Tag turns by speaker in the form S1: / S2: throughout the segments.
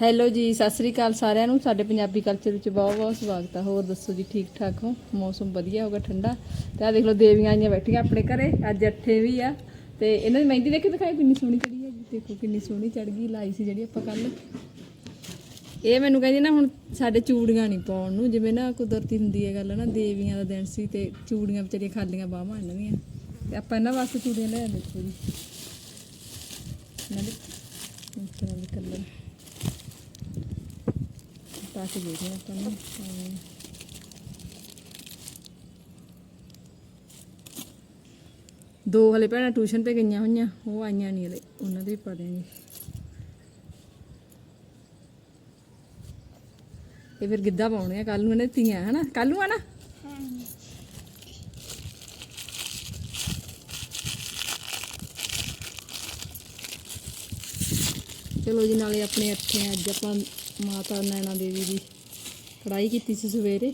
S1: Hello ਜੀ, ਸਤਿ ਸ੍ਰੀ ਅਕਾਲ ਸਾਰਿਆਂ ਨੂੰ। ਸਾਡੇ ਪੰਜਾਬੀ ਕਲਚਰ ਵਿੱਚ ਬਹੁਤ ਬਹੁਤ ਸਵਾਗਤ ਹੈ ਹੋਰ ਦੱਸੋ ਜੀ, ਠੀਕ ਠਾਕ ਹੋ? ਮੌਸਮ ਵਧੀਆ ਹੋਗਾ ਠੰਡਾ? ਤੇ ਆ ਦੇਖ ਲਓ, ਦੇਵੀਆਂ ਆਈਆਂ ਬੈਠੀਆਂ ਆਪਣੇ ਘਰੇ। ਅੱਜ ਅੱਠੇ ਵੀ ਆ। ਤੇ ਇਹਨਾਂ ਦੀ ਮਹਿੰਦੀ ਦੇਖੋ ਦਿਖਾਈ? ਕਿੰਨੀ ਸੋਹਣੀ ਚੜੀ ਹੈ ਜੀ। ਦੇਖੋ, ਕਿੰਨੀ ਸੋਹਣੀ ਚੜ ਗਈ, ਲਾਈ ਸੀ ਜਿਹੜੀ ਆਪਾਂ ਕੱਲ ਇਹ ਮੈਨੂੰ ਕਹਿੰਦੀ ਨਾ, ਹੁਣ ਸਾਡੇ ਚੂੜੀਆਂ ਨਹੀਂ ਪਾਉਣ ਨੂੰ। ਜਿਵੇਂ ਨਾ ਕੁਦਰਤੀ ਹੁੰਦੀ ਹੈ ਗੱਲ ਨਾ, ਦੇਵੀਆਂ ਦਾ ਦਿਨ ਸੀ ਤੇ ਚੂੜੀਆਂ ਵਿਚਾਰੀਆਂ ਖਾਲੀਆਂ ਬਾਹਾਂ ਇਹਨਾਂ ਦੀਆਂ। ਤੇ ਆਪਾਂ ਇਹਨਾਂ ਵਾਸਤੇ ਚੂੜੀਆਂ ਲੈ ਆਂਦੇ ਦੇਖੋ ਜੀ ਇਹਨਾਂ ਦੇ ਕਲਰ ਪਾ ਕੇ ਦੇਖਦੇ ਹਾਂ ਆਪਾਂ ਦੋ ਹਲੇ ਭੈਣਾਂ ਟਿਊਸ਼ਨ ਤੇ ਗਈਆਂ ਹੋਈਆਂ, ਉਹ ਆਈਆਂ ਨਹੀਂ ਹਲੇ, ਉਹਨਾਂ ਦੇ ਵੀ ਪਾ ਦਿਆਂਗੇ। ਇਹ ਫਿਰ ਗਿੱਧਾ ਪਾਉਣੇ ਆ ਕੱਲ ਨੂੰ ਇਹਨੇ ਧੀਆਂ ਹਨਾ? ਕੱਲ ਨੂੰ ਆ ਚਲੋ ਜੀ, ਨਾਲੇ ਆਪਣੇ ਇੱਥੇ ਅੱਜ ਆਪਾਂ ਮਾਤਾ ਨੈਣਾ ਦੇਵੀ ਦੀ ਕੜਾਈ ਕੀਤੀ ਸੀ ਸਵੇਰੇ।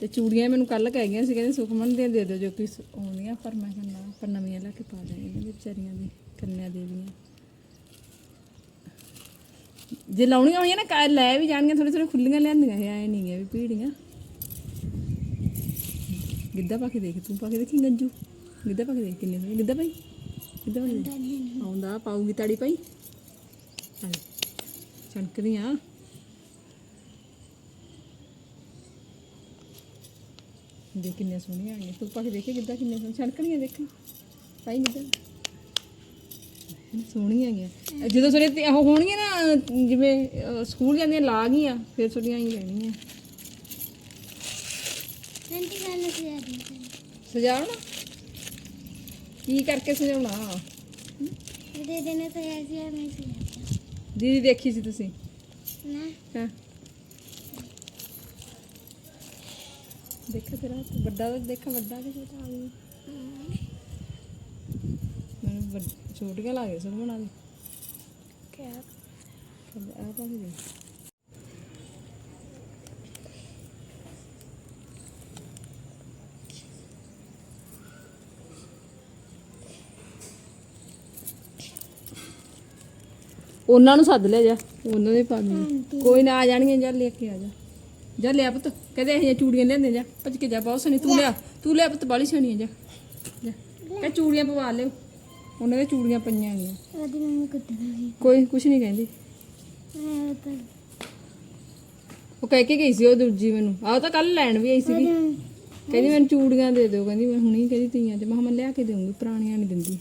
S1: ਤੇ ਚੂੜੀਆਂ ਮੈਨੂੰ ਕੱਲ ਕਹਿ ਗਈਆਂ ਸੀ, ਕਹਿੰਦੇ ਸੁਖਮਨ ਦੀਆਂ ਦੇ ਦਿਓ ਜੋ ਕਿ ਆਉਂਦੀਆਂ, ਪਰ ਮੈਂ ਕਿਹਾ ਨਾ, ਪਰ ਨਵੀਆਂ ਲੈ ਕੇ ਪਾ ਦੇਣੀਆਂ ਇਹਨਾਂ ਦੀ ਵਿਚਾਰੀਆਂ ਦੀ, ਕੰਨਿਆ ਦੇਵੀਆਂ। ਜੇ ਲਾਉਣੀਆਂ ਹੋਈਆਂ ਨਾ ਲੈ ਵੀ ਜਾਣਗੀਆਂ ਥੋੜੀ ਥੋੜੀ ਖੁੱਲੀਆਂ ਲਿਆਂਦੀਆਂ ਇਹ ਐ ਨਹੀਂ ਹੈ ਵੀ ਪੀੜੀਆਂ ਗਿੱਧਾ ਪਾ ਕੇ ਦੇਖ, ਤੂੰ ਪਾ ਕੇ ਦੇਖੀ ਗੰਜੂ? ਗਿੱਧਾ ਪਾ ਕੇ ਦੇਖ ਕਿੰਨੇ ਸੋਹਣੇ, ਗਿੱਧਾ ਭਾਈ? ਗਿੱਧਾ ਪਾ ਦੇਖ। ਆਉਂਦਾ, ਪਾਊਗੀ ਤਾੜੀ ਪਾਈ ਹਾਂ ਚਣਕਦੀਆਂ ਦੇਖ ਕਿੰਨੀਆਂ ਸੋਹਣੀਆਂ ਆਈਆਂ। ਤੂੰ ਪਾ ਕੇ ਦੇਖੇ ਕਿੱਦਾਂ ਕਿੰਨੀਆਂ ਸੋਹਣੀਆਂ? ਚਣਕਦੀਆਂ ਦੇਖੀ। ਪਾਈ ਗਿੱਧਾ ਸੋਹਣੀਆਂ ਹੈਗੀਆਂ ਜਦੋਂ ਸਵੇਰੇ ਤੇ ਉਹ ਹੋਣਗੀਆਂ ਨਾ ਜਿਵੇਂ ਸਕੂਲ ਜਾਂਦੀਆਂ ਲਾ ਗਈਆਂ ਫਿਰ ਛੁੱਟੀਆਂ ਹੀ ਰਹਿਣੀਆਂ
S2: ਆਂਟੀ ਗੱਲ ਸੀ
S1: ਸਜਾਉਣਾ? ਕੀ ਕਰਕੇ ਸਜਾਉਣਾ?
S2: ਇਹਦੇ ਦਿਨ ਤਾਂ ਐਸੀ ਆ ਮੈਂ ਸੀ
S1: ਦੀਦੀ ਦੇਖੀ ਸੀ ਤੁਸੀਂ?
S2: ਨਾ।
S1: ਹਾਂ? ਦੇਖਾ ਤੇਰਾ ਵੱਡਾ ਦੇਖਾ ਵੱਡਾ ਕਿ ਛੋਟਾ ਆ ਗਿਆ। ਮੈਨੂੰ ਵੱਡ- ਛੋਟੀਆਂ ਲੱਗ ਗਈਆਂ ਸਨ ਬਣਾ ਦੇ
S2: ਕਿਆ?
S1: ਆ ਪਾ ਦੇ ਉਹਨਾਂ ਨੂੰ ਸੱਦ ਲਿਆ ਜਾ। ਉਹਨਾਂ ਦੇ ਪਾ ਦੇ ਕੋਈ ਨਾ ਆ ਜਾਣਗੇ ਜਾ ਲੈ ਕੇ ਆ ਜਾ। ਜਾ ਲਿਆ ਪੁੱਤ ਕਹਦੇ ਇਹ ਚੂੜੀਆਂ ਲੈਂਦੇ ਜਾ। ਭੱਜ ਕੇ ਜਾ ਬਹੁਤ ਸੋਹਣੀ। ਤੂੰ ਲਿਆ ਤੂੰ ਲਿਆ ਪੁੱਤ ਬਾਲੀ ਸੋਹਣੀ ਆ ਜਾ। ਜਾ। ਕਹ ਚੂੜੀਆਂ ਪਵਾ ਲਿਓ। ਉਹਨਾਂ ਦੇ ਚੂੜੀਆਂ ਪਈਆਂ ਗਈਆਂ
S2: ਉਹਦੀ ਮੰਮੀ ਕੁੱਟਦਾ ਸੀ।
S1: ਕੋਈ ਕੁਛ ਨਹੀਂ ਕਹਿੰਦੀ। ਉਹ ਕਹਿ ਕੇ ਗਈ ਸੀ ਉਹ ਦੂਜੀ ਮੈਨੂੰ। ਆਹ ਤਾਂ ਕੱਲ ਲੈਣ ਵੀ ਆਈ ਸੀਗੀ। ਕਹਿੰਦੀ ਮੈਨੂੰ ਚੂੜੀਆਂ ਦੇ ਦਿਓ। ਕਹਿੰਦੀ ਮੈਂ ਹੁਣੀ ਕਹਿੰਦੀ ਤੀਆਂ ਤੇ ਮੈਂ ਲਿਆ ਕੇ ਦੇਵਾਂਗੀ ਪੁਰਾਣੀਆਂ ਨਹੀਂ ਦਿੰਦੀ।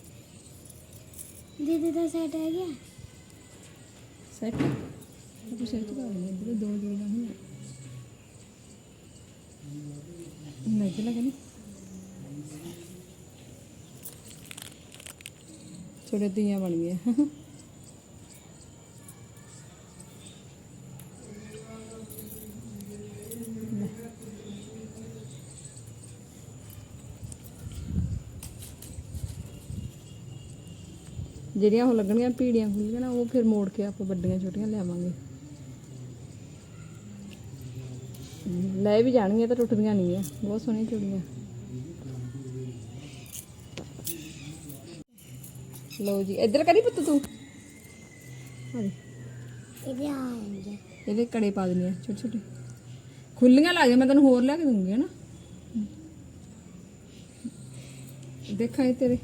S2: ਦੀਦੀ ਦਾ ਸੈਟ ਹੈ ਗਿਆ।
S1: ਸੈਟ। ਉਹ ਸੈਟ ਕਰ ਲਿਆ ਇੱਧਰ ਦੋ ਜੋੜੀਆਂ ਹੋਈਆਂ। ਨਹੀਂ ਲੱਗਾ ਨਹੀਂ ਛੋਟੇ ਤੀਆਂ ਬਣ ਗਈਆਂ। ਜਿਹੜੀਆਂ ਉਹ ਲੱਗਣਗੀਆਂ ਪੀੜੀਆਂ ਖੁੱਲੀਆਂ ਨਾ ਉਹ ਫਿਰ ਮੋੜ ਕੇ ਆਪਾਂ ਵੱਡੀਆਂ ਛੋਟੀਆਂ ਲਿਆਵਾਂਗੇ। ਲੈ ਵੀ ਜਾਣਗੀਆਂ ਤਾਂ ਟੁੱਟਦੀਆਂ ਨਹੀਂ ਆ। ਬਹੁਤ ਸੋਹਣੀਆਂ ਚੂੜੀਆਂ। ਲਓ ਜੀ ਇੱਧਰ ਕਰੀ ਪੁੱਤ ਤੂੰ।
S2: ਇਹਦੇ
S1: ਇਹਦੇ ਕੜੇ ਪਾ ਦਿੰਦੇ ਆ ਛੋਟੇ ਛੋਟੇ। ਖੁੱਲੀਆਂ ਲੱਗ ਮੈਂ ਤੈਨੂੰ ਹੋਰ ਲਿਆ ਕੇ ਦੂੰਗੀ ਹਨਾ। ਦੇਖਾਂ ਇਹ ਤੇਰੇ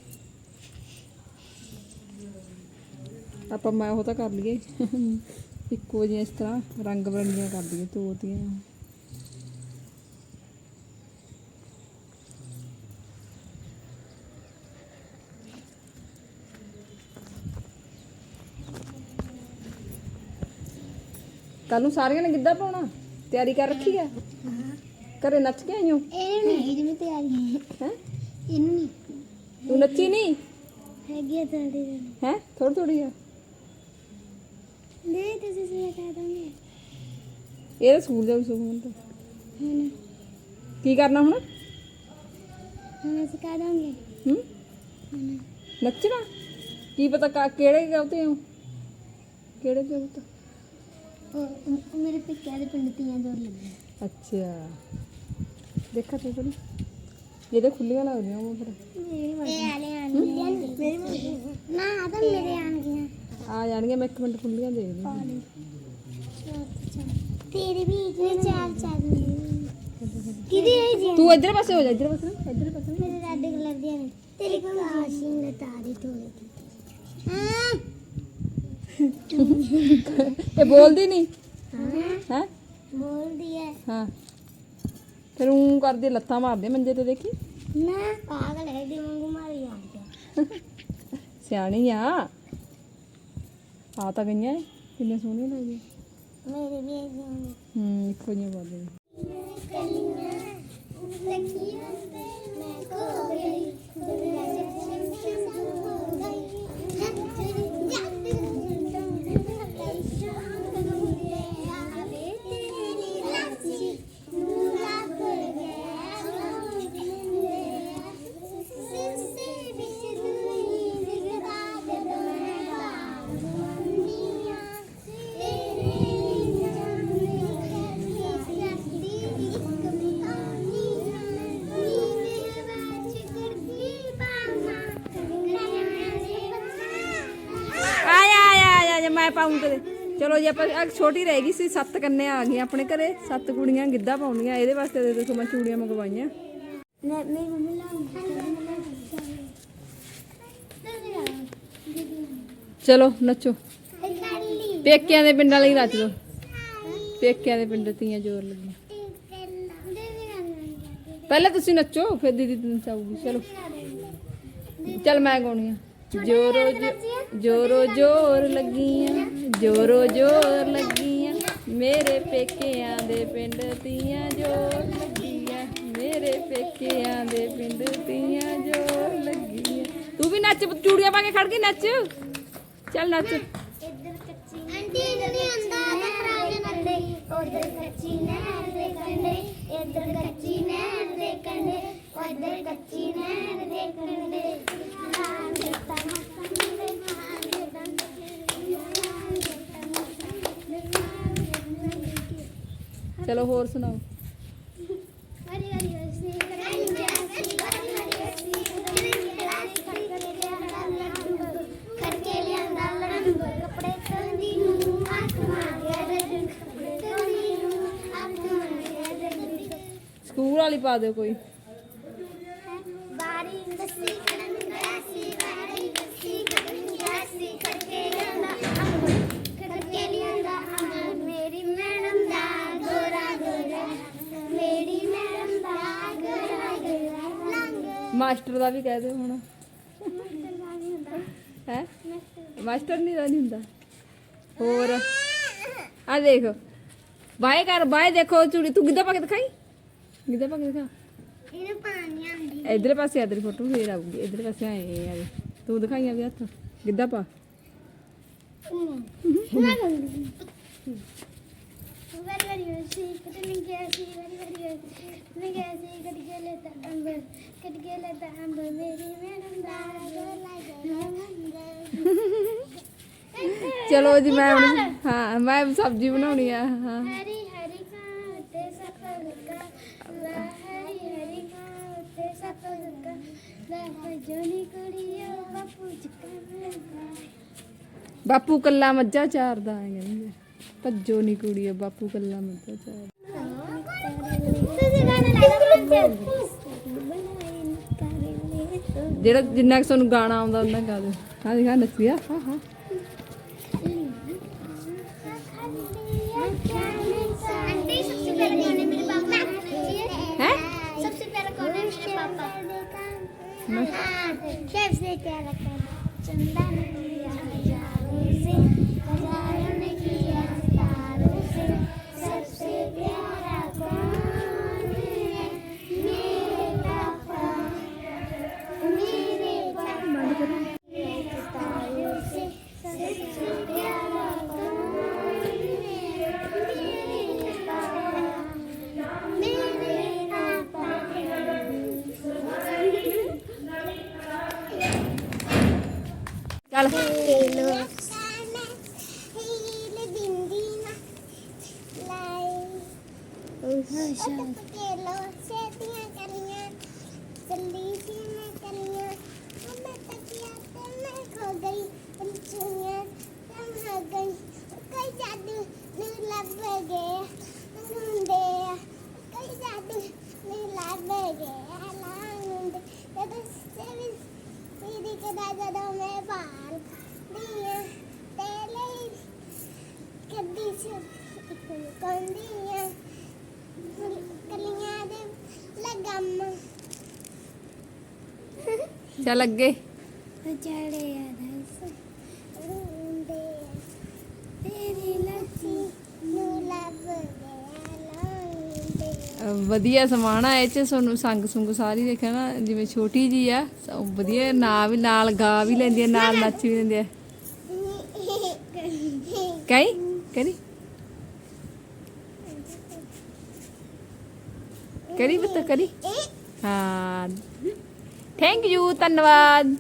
S1: ਆਪਾਂ ਮੈਂ ਉਹ ਤਾਂ ਕਰ ਲਈਏ। ਇੱਕੋ ਜਿਹੀਆਂ ਇਸ ਤਰ੍ਹਾਂ ਰੰਗ ਬਰੰਗੀਆਂ ਕਰ ਲਈਏ ਦੀਆਂ ਕੱਲ ਨੂੰ ਸਾਰਿਆਂ ਨੇ ਗਿੱਧਾ ਪਾਉਣਾ? ਤਿਆਰੀ ਕਰ ਰੱਖੀ ਆ? ਘਰੇ ਨੱਚ ਕੇ ਆਈਓ
S2: ਇਹਨੂੰ ਨਹੀਂ ਜਿਵੇਂ ਤਿਆਰੀ
S1: ਹੈ।
S2: ਇਹਨੂੰ ਨਹੀਂ।
S1: ਤੂੰ ਨੱਚੀ ਨਹੀਂ?
S2: ਹੈਗੀ ਆ ਦਿਨ
S1: ਹੈ? ਥੋੜੀ ਥੋੜੀ ਆ।
S2: ਨਹੀਂ ਤੁਸੀਂ ਸਿਆ ਕਹਿ ਦੋਗੇ।
S1: ਇਹ ਤਾਂ ਸਕੂਲ ਜਾਊ ਸੁਖਮਨ ਤਾਂ।
S2: ਹੁਣ?
S1: ਕੀ ਕਰਨਾ ਹੁਣ?
S2: ਹੁਣ ਸਿਖਾ ਦੋਗੇ।
S1: ਹੂੰ?
S2: ਹੁਣ?
S1: ਨੱਚਣਾ? ਕੀ ਪਤਾ ਕਾ- ਕਿਹੜੇ ਗਾਉਤੇ ਹੋ ਕਿਹੜੇ ਗਾਉਤੇ
S2: ਉਹ ਉਹ ਮੇਰੇ ਪਿੱਛੇ ਦੇ ਪਿੰਡ ਤੀਆਂ ਜੋਰ ਲੱਗੇ
S1: ਅੱਛਾ। ਦੇਖਾ ਤੂੰ ਥੋੜੀ ਇਹਦੇ ਖੁੱਲੀਆਂ ਲੱਗਦੀਆਂ ਉਹ ਫਿਰ
S2: ਮੇਰੇ ਵਾਲੇ ਆਣਗੀਆਂ ਮੇਰੀ ਨਾ ਆ ਤਾਂ ਮੇਰੇ ਆਣਗੀਆਂ
S1: ਆ ਜਾਣਗੀਆਂ ਮੈਂ ਇੱਕ ਮਿੰਟ ਖੁੱਲੀਆਂ ਦੇਖਦੀ ਹਾਂ।
S2: ਤੇਰੇ ਵੀ ਇਤਨੇ ਚਾਰ ਚਾਰ ਕਿਹਦੀ ਹੈ ਜੀ
S1: ਤੂੰ ਇੱਧਰ ਪਾਸੇ ਹੋ ਜਾ ਇੱਧਰ ਪਾਸੇ ਇੱਧਰ ਪਾਸੇ।
S2: ਮੇਰੇ ਰੈੱਡ ਕਲਰ ਦੀਆਂ ਨੇ। ਤੇਰੀ ਕਾਸ਼ੀ ਨੇ ਤਾਰੀ ਹਾਂ।
S1: ਇਹ ਬੋਲਦੀ ਨਹੀਂ?
S2: ਹਾਂ।
S1: ਹੈ?
S2: ਬੋਲਦੀ ਹੈ
S1: ਹਾਂ। ਫਿਰ ਉਹ ਕਰਦੀ ਲੱਤਾਂ ਮਾਰਦੇ ਮੰਜੇ ਤੇ ਦੇਖੀ।
S2: ਨਾ ਪਾਗਲ ਹੈ ਦੀ ਵਾਂਗੂ ਮਾਰੀ ਜਾਂਦੀ
S1: ਸਿਆਣੀ ਆ। ਆ ਤਾਂ ਗਈਆਂ ਏ। ਕਿੰਨੀਆਂ ਸੋਹਣੀਆਂ ਲੱਗਦੀਆਂ
S2: ਮੇਰੇ ਵੀ
S1: ਹੂੰ ਇੱਕੋ ਜਿਹੀਆਂ ਬੋਲਦੇ
S2: ਮੈਂ
S1: ਪਾਉਂ ਕਦੇ? ਚਲੋ ਜੀ ਆਪਾਂ ਆਹ ਛੋਟੀ ਰਹਿ ਗਈ ਸੀ ਸੱਤ ਕੰਨੇ ਆ ਗਈਆਂ ਆਪਣੇ ਘਰੇ। ਸੱਤ ਕੁੜੀਆਂ ਗਿੱਧਾ ਪਾਉਂਦੀਆਂ ਇਹਦੇ ਵਾਸਤੇ ਦੇ ਦੇਖੋ ਮੈਂ ਚੂੜੀਆਂ ਮੰਗਵਾਈਆਂ।
S2: ਮੈਂ ਮੇਰੀ ਮੰਮੀ ਲਾਉਂਗੀ
S1: ਚਲੋ ਨੱਚੋ। ਪੇਕਿਆਂ ਦੇ ਪਿੰਡਾਂ ਲਈ ਨੱਚ ਲਓ। ਪੇਕਿਆਂ ਦੇ ਪਿੰਡ ਤੀਆਂ ਜ਼ੋਰ ਲੱਗੀ ਪਹਿਲਾਂ ਤੁਸੀਂ ਨੱਚੋ ਫਿਰ ਦੀਦੀ ਨਚਾਊਗੀ ਚਲੋ। ਚੱਲ ਮੈਂ ਗਾਉਣੀ ਆ। ਜੋਰੋ ਜੋ- ਜੋਰੋ ਜੋਰ ਲੱਗੀਆਂ ਜੋਰੋ ਜੋਰ ਲੱਗੀਆਂ ਮੇਰੇ ਪੇਕਿਆਂ ਦੇ ਪਿੰਡ ਤੀਆਂ ਜੋਰ ਲੱਗੀਆਂ ਮੇਰੇ ਪੇਕਿਆਂ ਦੇ ਪਿੰਡ ਤੀਆਂ ਜੋਰ ਲੱਗੀਆਂ ਤੂੰ ਵੀ ਨੱਚ ਚੂੜੀਆਂ ਪਾ ਕੇ ਖੜ ਗਈ ਨੱਚ ਚੱਲ ਨੱਚ
S2: ਆਂਟੀ ਜਦੀ ਆਂਦਾ ਤਾਂ ਖਰਾਬ ਕਰਦੇ ਉਧਰ ਕੱਚੀ ਨਹਿਰ ਦੇ ਕੰਢੇ ਇੱਧਰ ਕੱਚੀ ਨਹਿਰ ਦੇ ਕੰਢੇ ਉਧਰ ਕੱਚੀ ਨਹਿਰ ਦੇ ਕੰਢੇ ਨਾਮ ਦਿੱਤਾ ਮੱਖਣ ਦੇ ਨਾਮ ਦੇ ਦੰਦ ਨਾਮ ਦਿੱਤਾ ਮੱਖਣ ਦੇ ਨਾਮ ਦੇ ਦੰਦ
S1: ਚਲੋ ਹੋਰ ਸੁਣਾਓ
S2: ਹਰੀ ਹਰੀ ਹਸੀ ਕਰੀ ਜਾਸੀ ਹਰੀ ਹਰੀ ਹਸੀ ਕਰੀ ਜਾਸੀ ਕਰਕੇ ਲਿਆਂਦਾ ਲੜੂ ਕਰਕੇ ਲਿਆਂਦਾ ਲੜੂ ਕੱਪੜੇ ਧੋਂਦੀ ਨੂੰ ਹੱਥ ਮਾਰਿਆ ਰੱਜੂ ਕੱਪੜੇ ਧੋਂਦੀ ਨੂੰ ਹੱਥ ਮਾਰਿਆ ਰੱਜੂ
S1: ਸਕੂਲ ਵਾਲੀ ਪਾ ਦਿਓ ਕੋਈ। ਮਾਸਟਰ ਦਾ ਵੀ ਕਹਿ ਦਿਓ ਹੁਣ। ਹੈ? ਮਾਸਟਰ ਨਹੀਂ ਦਾ ਨਹੀਂ ਹੁੰਦਾ। ਹੋਰ। ਆ ਦੇਖ। ਬਾਏ ਕਰ ਬਾਏ ਦੇਖੋ ਚੂੜੀ। ਤੂੰ ਗਿੱਧਾ ਪਾ ਕੇ ਦਿਖਾਈ? ਗਿੱਧਾ ਪਾ ਕੇ ਦਿਖਾ?
S2: ਇਹਨੂੰ ਪਾਣੀ ਆਂਦੀ
S1: ਇਧਰ ਪਾਸੇ ਇਧਰ ਫੋਟੋ ਫੇਰ ਆਊਗੀ। ਇਧਰ ਪਾਸੇ ਆਏ ਆ ਤੂੰ ਦਿਖਾਈਆਂ ਵੀ ਹੱਥ। ਗਿੱਧਾ ਪਾ?
S2: ਵਰੀ
S1: ਚਲੋ ਜੀ ਮੈਂ ਹੁਣ ਹਾਂ ਮੈਂ ਸਬਜ਼ੀ ਬਣਾਉਣੀ ਆ ਹਾਂ
S2: ਹਰੀ ਹਰੀ ਕਾਂ ਤੇ ਸਫਲ ਕਾ ਵਾ ਹਰੀ ਹਰੀ ਕਾਂ ਤੇ ਸਫਲ ਕਾ ਲੈ ਜੋਨੀ ਕੁੜੀਓ ਬਾਪੂ
S1: ਕੱਲਾ ਮੱਝਾਂ ਚਾਰਦਾ ਹੈ ਕਹਿੰਦੇ ਭੱਜੋ ਨੀ ਕੁੜੀਏ ਬਾਪੂ ਕੱਲਾ ਮੱਝਾਂ ਚਾਰਦਾ
S2: ਤੁਸੀਂ ਗਾਣਾ ਲਾ ਲਓ
S1: ਜਿਹੜਾ ਜਿੰਨਾ ਕੁ ਤੁਹਾਨੂੰ ਗਾਣਾ ਆਉਂਦਾ ਉਹਨਾਂ ਗਾ ਦਿਓ ਹਾਂ ਦਿਖਾ ਨੱਚਿਆ ਹਾਂ ਹਾਂ
S2: आंटी सबसे पहले कौन है मेरे पापा
S1: है
S2: सबसे पहले कौन है मेरे पापा हाँ, सबसे प्यारा कौन चंदा
S1: ਚੱਲ
S2: Hello.
S3: ਕੰਦੀਆਂ ਕਲੀਆਂ ਦੇ ਲਗਮ
S1: ਚੱਲ ਅੱਗੇ।
S3: ਚੜੇ ਆ ਦਸ। ਹੁੰਦੇ ਆ। ਤੇਰੀ ਲੱਛੀ ਨੂੰ ਲੱਭ ਗਿਆ ਲਾਉਂਦੇ
S1: ਅਹ ਵਧੀਆ ਸਮਾਨ ਆ ਇਹ ਚ ਤੁਹਾਨੂੰ ਸੰਗ ਸੁੰਗ ਸਾਰੀ ਦੇਖਿਆ ਨਾ ਜਿਵੇਂ ਛੋਟੀ ਜੀ ਆ ਵਧੀਆ ਨਾਂ ਵੀ ਨਾਲ ਗਾ ਵੀ ਲੈਂਦੀ ਆ ਨਾਲ ਨੱਚ ਵੀ ਲੈਂਦੀ ਆ। ਕਈ ਕਰੀ ਕਰੀ ਪੁੱਤ ਕਰੀ। ਹਾਂ। ਥੈਂਕ ਯੂ ਧੰਨਵਾਦ।